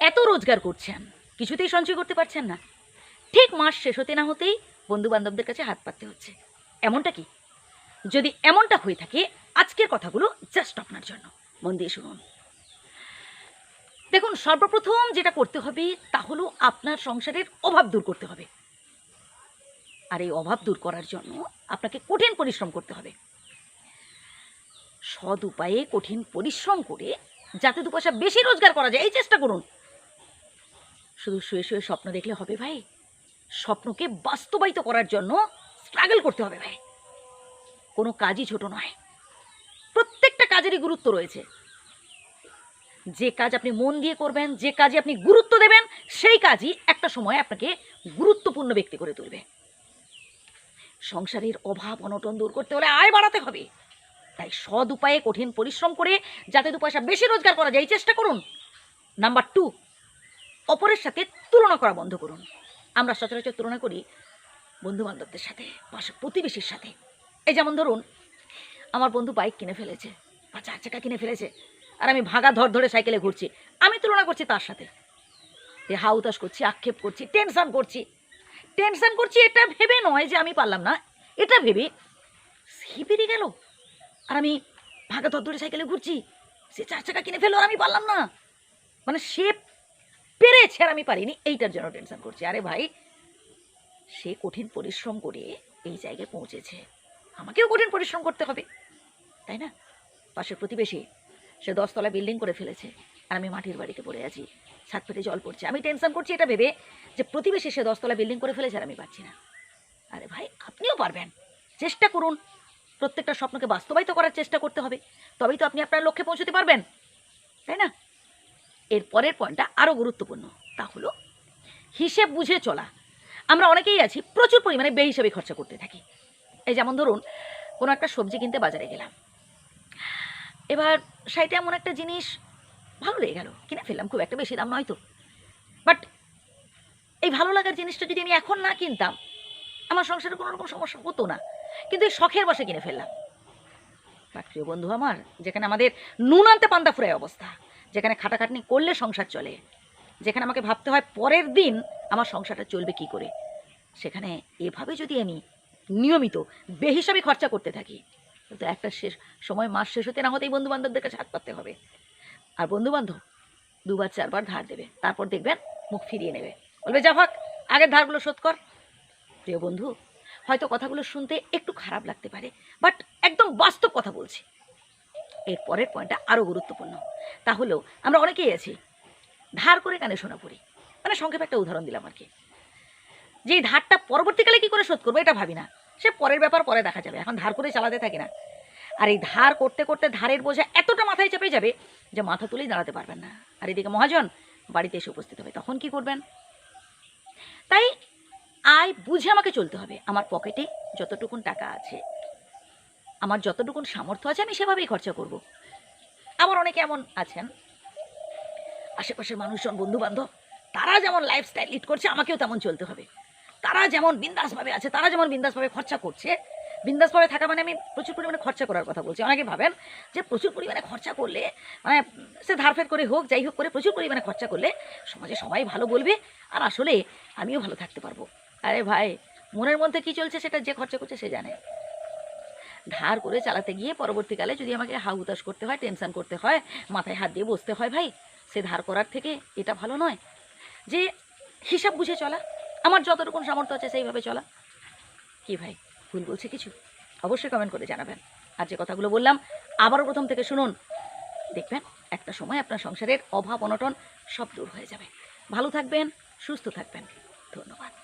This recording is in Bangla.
এত রোজগার করছেন, কিছুতেই সঞ্চয় করতে পারছেন না। ঠিক মাস শেষ হতে না হতেই বন্ধু বান্ধবদের কাছে হাত পাততে হচ্ছে। এমনটা কি? যদি এমনটা হয়ে থাকে, আজকের কথাগুলো জাস্ট আপনার জন্য। মন দিয়ে শুনুন। দেখুন, সর্বপ্রথম যেটা করতে হবে, তা হলো আপনার সংসারের অভাব দূর করতে হবে। আর এই অভাব দূর করার জন্য আপনাকে কঠিন পরিশ্রম করতে হবে। সৎ উপায়ে কঠিন পরিশ্রম করে যাতে দু পয়সা বেশি রোজগার করা যায়, এই চেষ্টা করুন। শুধু শুয়ে শুয়ে স্বপ্ন দেখলে হবে ভাই। স্বপ্নকে বাস্তবায়িত করার জন্য স্ট্রাগল করতে হবে ভাই। কোনো কাজই ছোট নয়। প্রত্যেকটা কাজেরই গুরুত্ব রয়েছে। যে কাজ আপনি মন দিয়ে করবেন, যে কাজে আপনি গুরুত্ব দেবেন, সেই কাজই একটা সময় আপনাকে গুরুত্বপূর্ণ ব্যক্তি করে তুলবে। সংসারের অভাব, অনটন দূর করতে হলে আয় বাড়াতে হবে। তাই সৎ উপায়ে কঠিন পরিশ্রম করে যাতে দু পয়সা বেশি রোজগার করা যায় চেষ্টা করুন। নাম্বার টু অপরের সাথে তুলনা করা বন্ধ করুন। আমরা সচরাচর তুলনা করি বন্ধু বান্ধবদের সাথে, পাশে প্রতিবেশীর সাথে। এই যেমন ধরুন, আমার বন্ধু বাইক কিনে ফেলেছে, বা চার চাকা কিনে ফেলেছে, আর আমি ভাগা ধর ধরে সাইকেলে ঘুরছি। আমি তুলনা করছি তার সাথে। এ হাউতাস করছি, আক্ষেপ করছি, টেনশান করছি। টেনশান করছি, এটা ভেবে নয় যে আমি পারলাম না। এটা ভেবে সে পেরিয়ে গেল, আর আমি ভাগা ধর ধরে সাইকেলে ঘুরছি। সে চার চাকা কিনে ফেলল আর আমি পারলাম না। মানে সে পেরেছে আর আমি পারিনি। এইটার জন্য টেনশন করছি। আরে ভাই, সে কঠিন পরিশ্রম করে এই জায়গায় পৌঁছেছে। আমাকেও কঠিন পরিশ্রম করতে হবে, তাই না? পাশের প্রতিবেশী, সে দশতলা বিল্ডিং করে ফেলেছে, আর আমি মাটির বাড়িতে পড়ে আছি। ছাদ পেটে জল পড়ছে। আমি টেনশন করছি এটা ভেবে যে প্রতিবেশী সে দশতলা বিল্ডিং করে ফেলেছে আর আমি পারছি না। আরে ভাই, আপনিও পারবেন। চেষ্টা করুন। প্রত্যেকটা স্বপ্নকে বাস্তবায়িত করার চেষ্টা করতে হবে। তবেই তো আপনি আপনার লক্ষ্যে পৌঁছতে পারবেন। তাই না? এর পরের পয়েন্টটা আরও গুরুত্বপূর্ণ। তা হলো, হিসেব বুঝে চলা। আমরা অনেকেই আছি, প্রচুর পরিমাণে বে হিসেবে খরচা করতে থাকি। এই যেমন ধরুন, কোনো একটা সবজি কিনতে বাজারে গেলাম। এবার সাইটে এমন একটা জিনিস ভালো লেগে গেল, কিনে ফেললাম, খুব একটা বেশি দাম নয় তো। বাট এই ভালো লাগার জিনিসটা যদি আমি এখন না কিনতাম, আমার সংসারে কোনো রকম সমস্যা হতো না। কিন্তু এই শখের বসে কিনে ফেললাম। বাট প্রিয় বন্ধু আমার, যেখানে আমাদের নুন আনতে পান্তা ফুরায় অবস্থা। যেখানে খাটাখাটনি করলে সংসার চলে। যেখানে আমাকে ভাবতে হয় পরের দিন আমার সংসারটা চলবে কি করে। সেখানে এভাবে যদি আমি নিয়মিত বেহিসাবি খরচা করতে থাকি, তো একটা শেষ সময় মাস শেষ হতে না হতেই বন্ধু বান্ধবদের কাছে হাত পাততে হবে। আর বন্ধু বান্ধব দুবার, চারবার ধার দেবে। তারপর দেখবেন মুখ ফিরিয়ে নেবে। বলবে, যা ভাগ, আগের ধারগুলো শোধ কর। প্রিয় বন্ধু, হয়তো কথাগুলো শুনতে একটু খারাপ লাগতে পারে, বাট একদম বাস্তব কথা বলছি। এর পরের পয়েন্টটা আরও গুরুত্বপূর্ণ। তা হলেও আমরা অনেকেই আছি। ধার করে কানে শোনা পড়ি। মানে সংক্ষেপে একটা উদাহরণ দিলাম আর কি। যে ধারটা পরবর্তীকালে কি করে শোধ করব এটা ভাবি না। সে পরের ব্যাপার পরে দেখা যাবে। এখন ধার করে চালাতে থাকি না। আর এই ধার করতে করতে ধারের বোঝা এতটা মাথায় চেপে যাবে যে মাথা তুলেই দাঁড়াতে পারবেন না। আর এদিকে মহাজন বাড়িতে এসে উপস্থিত হবে। তখন কি করবেন? তাই আয় বুঝে আমাকে চলতে হবে। আমার পকেটে যতটুকুন টাকা আছে। আমার যতটুকুন সামর্থ্য আছে, আমি সেভাবেই খরচা করব। আবার অনেকে এমন আছেন, আশেপাশের মানুষজন বন্ধু বান্ধব তারা যেমন লাইফস্টাইল লিড করছে, আমাকেও তেমন চলতে হবে। তারা যেমন বিন্দাসভাবে আছে, তারা যেমন বিন্দাসভাবে খরচা করছে, বিন্দাসভাবে থাকা মানে আমি প্রচুর পরিমাণে খরচা করার কথা বলছি। অনেকে ভাবেন যে প্রচুর পরিমাণে খরচা করলে মানে সে ধারফের করে হোক, যাই হোক করে প্রচুর পরিমাণে খরচা করলে সমাজে সবাই ভালো বলবে আর আসলে আমিও ভালো থাকতে পারব। আরে ভাই, মনের মধ্যে কি চলছে সেটা যে খরচা করছে সে জানে। ধার করে চালাতে গিয়ে পরবর্তীকালে যদি আমাকে হাউতাস করতে হয়, টেনশান করতে হয়, মাথায় হাত দিয়ে বসতে হয়, ভাই, সে ধার করার থেকে এটা ভালো নয়। যে হিসাব বুঝে চলা, আমার যতটুকুন সামর্থ্য আছে সেইভাবে চলা। কি ভাই, ভুল বলছে কিছু? অবশ্যই কমেন্ট করে জানাবেন। আর যে কথাগুলো বললাম, আবারও প্রথম থেকে শুনুন। দেখবেন, একটা সময় আপনার সংসারের অভাব, অনটন সব দূর হয়ে যাবে। ভালো থাকবেন, সুস্থ থাকবেন। ধন্যবাদ।